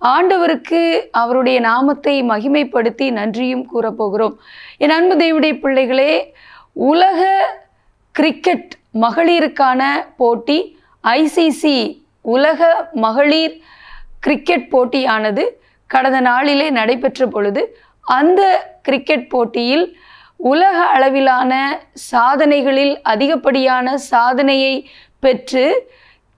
ஆண்டவருக்கு அவருடைய நாமத்தை மகிமைப்படுத்தி நன்றியும் கூறப்போகிறோம். என் அன்பு தேவனுடைய பிள்ளைகளே உலக கிரிக்கெட் மகளிருக்கான போட்டி ஐசிசி உலக மகளிர் கிரிக்கெட் போட்டியானது கடந்த நாளிலே நடைபெற்ற பொழுது அந்த கிரிக்கெட் போட்டியில் உலக அளவிலான சாதனைகளில் அதிகப்படியான சாதனையை பெற்று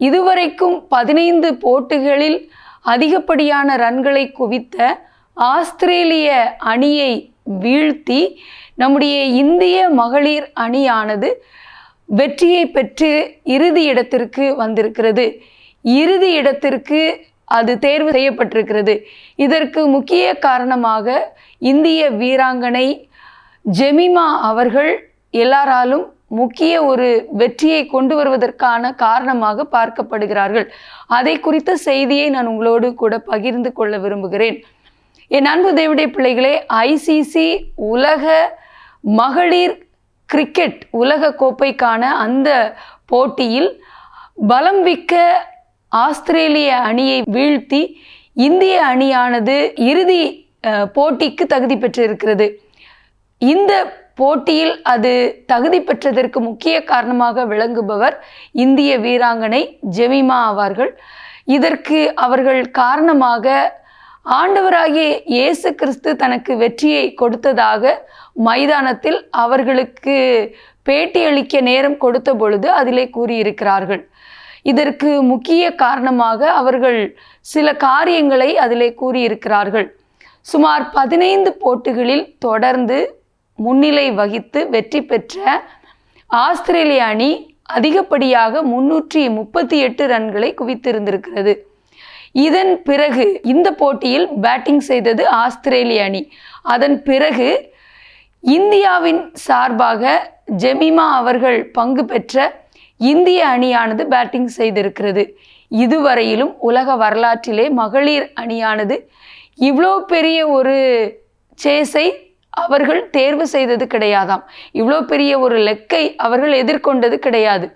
இதுவரைக்கும் பதினைந்து போட்டிகளில் அதிகப்படியான ரன்களை குவித்த ஆஸ்திரேலிய அணியை வீழ்த்தி நம்முடைய இந்திய மகளிர் அணியானது வெற்றியை பெற்று இறுதி இடத்திற்கு வந்திருக்கிறது. இறுதி இடத்திற்கு அது தேர்வு செய்யப்பட்டிருக்கிறது. இதற்கு முக்கிய காரணமாக இந்திய வீராங்கனை ஜெமிமா அவர்கள் எல்லாராலும் முக்கிய ஒரு வெற்றியை கொண்டு வருவதற்கான காரணமாக பார்க்கப்படுகிறார்கள். அதை குறித்த செய்தியை நான் உங்களோடு கூட பகிர்ந்து கொள்ள விரும்புகிறேன். என் அன்பு தேவடைய பிள்ளைகளே ஐசிசி உலக மகளிர் கிரிக்கெட் உலக கோப்பைக்கான அந்த போட்டியில் பலம் மிக்க ஆஸ்திரேலிய அணியை வீழ்த்தி இந்திய அணியானது இறுதி போட்டிக்கு தகுதி பெற்றிருக்கிறது. இந்த போட்டியில் அது தகுதி பெற்றதற்கு முக்கிய காரணமாக விளங்குபவர் இந்திய வீராங்கனை ஜெமிமா ஆவார்கள் இதற்கு அவர்கள் காரணமாக ஆண்டவராகிய இயேசு கிறிஸ்து தனக்கு வெற்றியை கொடுத்ததாக மைதானத்தில் அவர்களுக்கு பேட்டியளிக்க நேரம் கொடுத்த பொழுது அதிலே கூறியிருக்கிறார்கள். இதற்கு முக்கிய காரணமாக அவர்கள் சில காரியங்களை அதிலே கூறியிருக்கிறார்கள். சுமார் பதினைந்து போட்டிகளில் தொடர்ந்து முன்னிலை வகித்து வெற்றி பெற்ற ஆஸ்திரேலிய அணி அதிகப்படியாக முன்னூற்றி முப்பத்தி எட்டு ரன்களை குவித்திருந்திருக்கிறது. இதன் பிறகு இந்த போட்டியில் பேட்டிங் செய்தது ஆஸ்திரேலிய அணி. அதன் பிறகு இந்தியாவின் சார்பாக ஜெமிமா அவர்கள் பங்கு பெற்ற இந்திய அணியானது பேட்டிங் செய்திருக்கிறது. இதுவரையிலும் உலக வரலாற்றிலே மகளிர் அணியானது இவ்வளோ பெரிய ஒரு சேஸை அவர்கள் தேர்வு செய்தது கிடையாதாம். இவ்வளோ பெரிய ஒரு லெக்கை அவர்கள் எதிர்கொண்டது கிடையாது.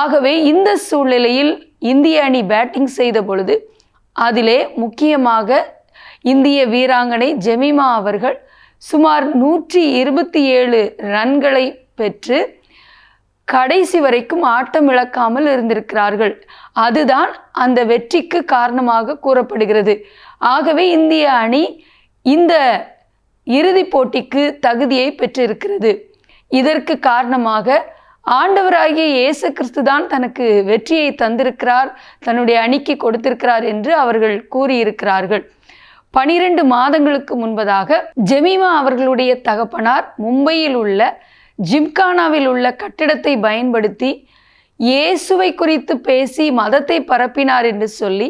ஆகவே இந்த சூழ்நிலையில் இந்திய அணி பேட்டிங் செய்த பொழுது அதிலே முக்கியமாக இந்திய வீராங்கனை ஜெமிமா அவர்கள் சுமார் நூற்றி இருபத்தி ஏழு ரன்களை பெற்று கடைசி வரைக்கும் ஆட்டம் இழக்காமல் இருந்திருக்கிறார்கள். அதுதான் அந்த வெற்றிக்கு காரணமாக கூறப்படுகிறது. ஆகவே இந்திய அணி இந்த இறுதிப் போட்டிக்கு தகுதியை பெற்றிருக்கிறது. இதற்கு காரணமாக ஆண்டவராகிய இயேசு கிறிஸ்து தான் தனக்கு வெற்றியை தந்திருக்கிறார் தன்னுடைய அணிக்கு கொடுத்திருக்கிறார் என்று அவர்கள் கூறியிருக்கிறார்கள். பனிரெண்டு மாதங்களுக்கு முன்பதாக ஜெமீமா அவர்களுடைய தகப்பனார் மும்பையில் உள்ள ஜிம்கானாவில் உள்ள கட்டிடத்தை பயன்படுத்தி இயேசுவை குறித்து பேசி மதத்தை பரப்பினார் என்று சொல்லி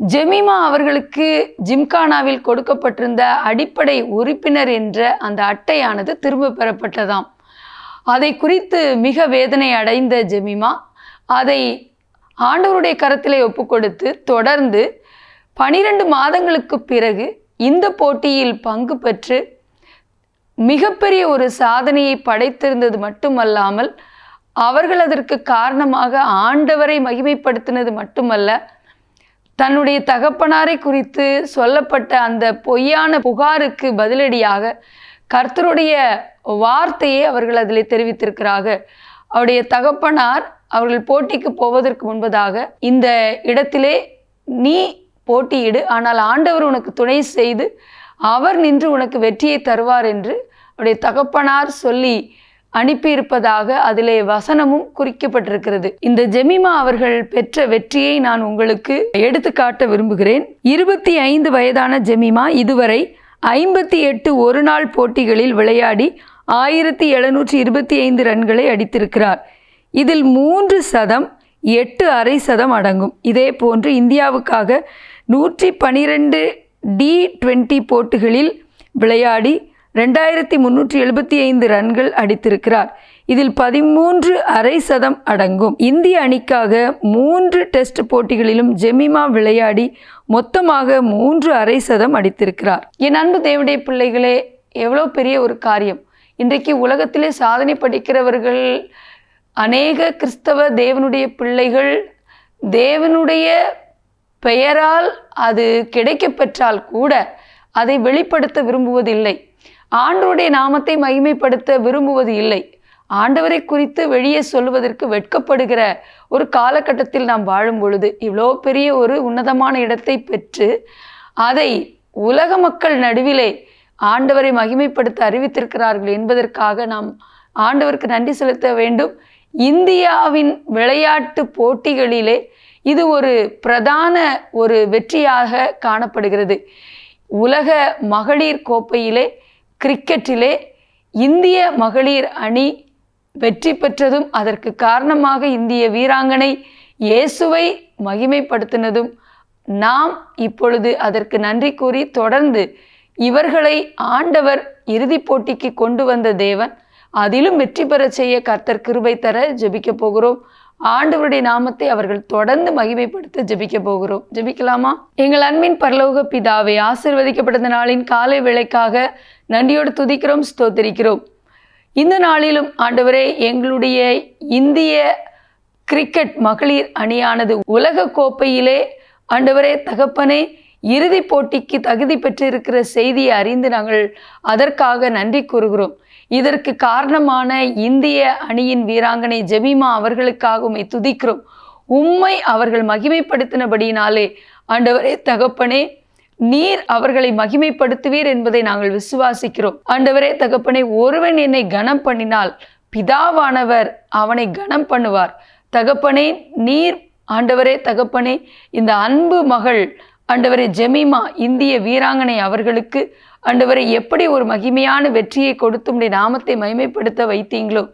ஜெமிமா அவர்களுக்கு ஜிம்கானாவில் கொடுக்கப்பட்டிருந்த அடிப்படை உறுப்பினர் என்ற அந்த அட்டையானது திரும்ப பெறப்பட்டதாம். அதை குறித்து மிக வேதனை அடைந்த ஜெமிமா அதை ஆண்டவருடைய கரத்திலே ஒப்புக்கொடுத்து தொடர்ந்து பனிரெண்டு மாதங்களுக்கு பிறகு இந்த போட்டியில் பங்கு பெற்று மிகப்பெரிய ஒரு சாதனையை படைத்திருந்தது மட்டுமல்லாமல் அவர்கள் அதற்கு காரணமாக ஆண்டவரை மகிமைப்படுத்தினது மட்டுமல்ல தன்னுடைய தகப்பனாரை குறித்து சொல்லப்பட்ட அந்த பொய்யான புகாருக்கு பதிலடியாக கர்த்தருடைய வார்த்தையை அவர்கள் அதில் தெரிவித்திருக்கிறார்கள் அவருடைய தகப்பனார் அவர்கள் போட்டிக்கு போவதற்கு முன்பதாக இந்த இடத்திலே நீ போட்டியிடு ஆனால் ஆண்டவர் உனக்கு துணை செய்து அவர் நின்று உனக்கு வெற்றியை தருவார் என்று அவருடைய தகப்பனார் சொல்லி அனுப்பியிருப்பதாக அதிலே வசனமும் குறிக்கப்பட்டிருக்கிறது. இந்த ஜெமிமா அவர்கள் பெற்ற வெற்றியை நான் உங்களுக்கு எடுத்து காட்ட விரும்புகிறேன். இருபத்தி ஐந்து வயதான ஜெமிமா இதுவரை ஐம்பத்தி எட்டு ஒரு நாள் போட்டிகளில் விளையாடி ஆயிரத்தி எழுநூற்றி இருபத்தி ஐந்து ரன்களை அடித்திருக்கிறார். இதில் மூன்று சதம் எட்டு அரை சதம் அடங்கும். இதே போன்று இந்தியாவுக்காக நூற்றி பனிரெண்டு டி டுவெண்ட்டி போட்டிகளில் விளையாடி ரெண்டாயிரத்தி முன்னூற்றி எழுபத்தி ஐந்து ரன்கள் அடித்திருக்கிறார். இதில் பதிமூன்று அரை சதம் அடங்கும். இந்திய அணிக்காக மூன்று டெஸ்ட் போட்டிகளிலும் ஜெமிமா விளையாடி மொத்தமாக மூன்று அரை சதம் அடித்திருக்கிறார். என் அன்பு தேவடைய பிள்ளைகளே எவ்வளோ பெரிய ஒரு காரியம். இன்றைக்கு உலகத்திலே சாதனை படிக்கிறவர்கள் அநேக கிறிஸ்தவ தேவனுடைய பிள்ளைகள் தேவனுடைய பெயரால் அது கிடைக்கப்பெற்றால் கூட அதை வெளிப்படுத்த விரும்புவதில்லை. ஆண்டவருடைய நாமத்தை மகிமைப்படுத்த விரும்புவது இல்லை. ஆண்டவரை குறித்து வெளியே சொல்வதற்கு வெட்கப்படுகிற ஒரு காலகட்டத்தில் நாம் வாழும் பொழுது இவ்வளோ பெரிய ஒரு உன்னதமான இடத்தை பெற்று அதை உலக மக்கள் நடுவிலே ஆண்டவரை மகிமைப்படுத்த அறிவித்திருக்கிறார்கள் என்பதற்காக நாம் ஆண்டவருக்கு நன்றி செலுத்த வேண்டும். இந்தியாவின் விளையாட்டு போட்டிகளிலே இது ஒரு பிரதான ஒரு வெற்றியாக காணப்படுகிறது. உலக மகளிர் கோப்பையிலே கிரிக்கெட்டிலே இந்திய மகளிர் அணி வெற்றி பெற்றதும் அதற்கு காரணமாக இந்திய வீராங்கனை இயேசுவை மகிமைப்படுத்தினதும் நாம் இப்பொழுது அதற்கு நன்றி கூறி தொடர்ந்து இவர்களை ஆண்டவர் இறுதிப் போட்டிக்கு கொண்டு வந்த தேவன் அதிலும் வெற்றி பெறச் செய்ய கர்த்தர் கிருபை தர ஜெபிக்க போகிறோம். ஆண்டவருடைய நாமத்தை அவர்கள் தொடர்ந்து மகிமைப்படுத்த ஜெபிக்க போகிறோம். ஜெபிக்கலாமா? எங்கள் அன்பின் பரலோக பிதாவை ஆசிர்வதிக்கப்பட்ட நாளின் காலை விளைக்காக நன்றியோடு துதிக்கிறோம் ஸ்தோத்திரிக்கிறோம். இந்த நாளிலும் ஆண்டவரே எங்களுடைய இந்திய கிரிக்கெட் மகளிர் அணியானது உலக கோப்பையிலே ஆண்டவரே தகப்பனே இறுதிப் போட்டிக்கு தகுதி பெற்றிருக்கிற செய்தியை அறிந்து நாங்கள் அதற்காக நன்றி கூறுகிறோம். இதற்கு காரணமான இந்திய அணியின் வீராங்கனை ஜெமிமா அவர்களுக்காகவுமே துதிக்கிறோம். உம்மை அவர்கள் மகிமைப்படுத்தினபடியினாலே ஆண்டவரே தகப்பனே நீர் அவர்களை மகிமைப்படுத்துவீர் என்பதை நாங்கள் விசுவாசிக்கிறோம். ஆண்டவரே தகப்பனே ஒருவன் என்னை கனம் பண்ணினால் பிதாவானவர் அவனை கனம் பண்ணுவார். தகப்பனே நீர் ஆண்டவரே தகப்பனே இந்த அன்பு மகள் ஆண்டவரே ஜெமிமா இந்திய வீராங்கனை அவர்களுக்கு ஆண்டவரை எப்படி ஒரு மகிமையான வெற்றியை கொடுத்து உடைய நாமத்தை மகிமைப்படுத்த வைத்தீங்களோ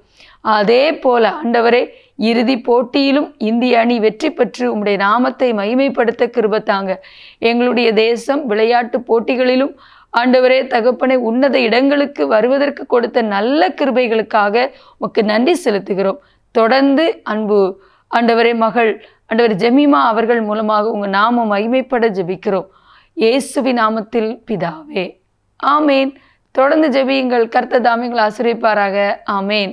அதே போல ஆண்டவரே இறுதி போட்டியிலும் இந்திய அணி வெற்றி பெற்று உம்முடைய நாமத்தை மகிமைப்படுத்த கிருபத்தாங்க. எங்களுடைய தேசம் விளையாட்டு போட்டிகளிலும் ஆண்டவரே தகப்பனை உன்னத இடங்களுக்கு வருவதற்கு கொடுத்த நல்ல கிருபைகளுக்காக உமக்கு நன்றி செலுத்துகிறோம். தொடர்ந்து அன்பு ஆண்டவரே மகள் ஆண்டவர் ஜெமிமா அவர்கள் மூலமாக உங்கள் நாமம் மகிமைப்பட ஜெபிக்கிறோம். இயேசுவி நாமத்தில் பிதாவே. ஆமேன். தொடர்ந்து ஜெபியுங்கள். கர்த்த தாமியங்கள் ஆசிரியப்பாராக ஆமேன்.